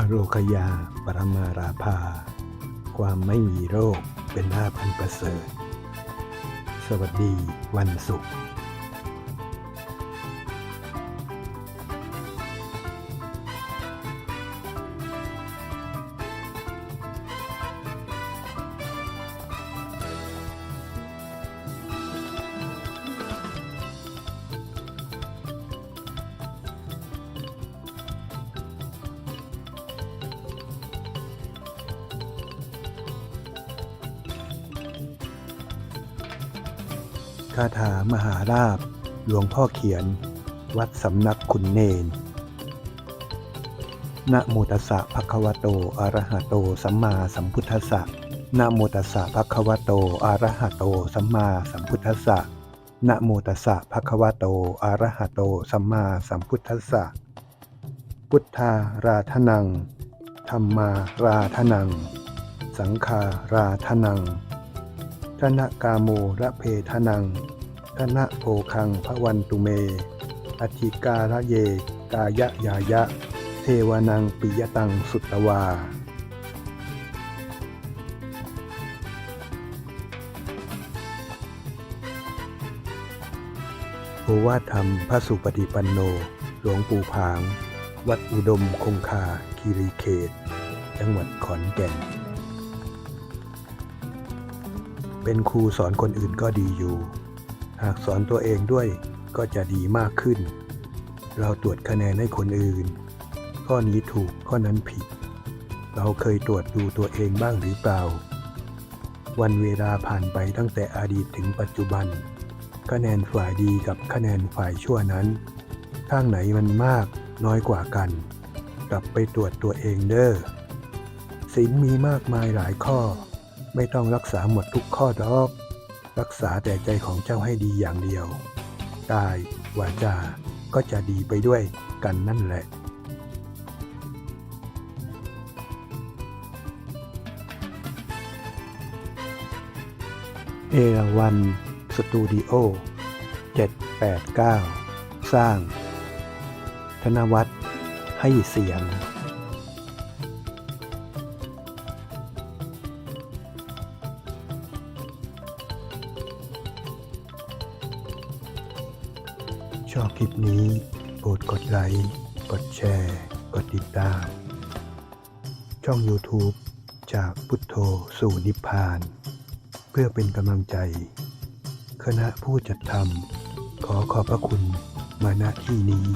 อโรคยา ปรมาราภา ความไม่มีโรคเป็นลาภอันประเสริฐ สวัสดีวันศุกร์าถามหาราบ หลวงพ่อเขียน วัดสำนักขุนเนนนะโมตัสสะภะคะวะโตอะระหะโต สัมมาสัมพุทธัสสะนะโมตัสสะภะคะวะโตอะระหะโต สัมมาสัมพุทธัสสะนะโมตัสสะภะคะวะโตอะระหะโต สัมมาสัมพุทธัสสะ พุทธาราธนัง ธรรมาราธนัง สังฆาราธนัง ธนกาโมระเพทนัง ธนะโภคังพระวันตุเม อธิการะเย กายะยายะ เทวนังปิยตังสุตตวา โอวาทธรรมพระสุปฏิปันโน หลวงปู่ผาง วัดอุดมคงคาคีรีเขต จังหวัดขอนแก่น เป็นครูสอนคนอื่นก็ดีอยู่ หากสอนตัวเองด้วยก็จะดีมากขึ้น เราตรวจคะแนนให้คนอื่น ข้อนี้ถูกข้อนั้นผิด เราเคยตรวจดูตัวเองบ้างหรือเปล่า วันเวลาผ่านไปตั้งแต่อดีตถึงปัจจุบัน คะแนนฝ่ายดีกับคะแนนฝ่ายชั่วนั้น ข้างไหนมันมากน้อยกว่ากัน กลับไปตรวจตัวเองเด้อศีลมีมากมายหลายข้อ ไม่ต้องรักษาหมดทุกข้อดอก รักษาแต่ใจของเจ้าให้ดีอย่างเดียว กายวาจาก็จะดีไปด้วยกันนั่นแหละเอราวันสตูดิโอ 789 สร้าง ธนวัฒน์ให้เสียง อบคลิปนี้ โปรดกดไลค์ กดแชร์ กดติดตาม ช่อง YouTube จากพุทโธสู่นิพพาน เพื่อเป็นกำลังใจ คณะผู้จัดทำขอขอบพระคุณมาณที่นี้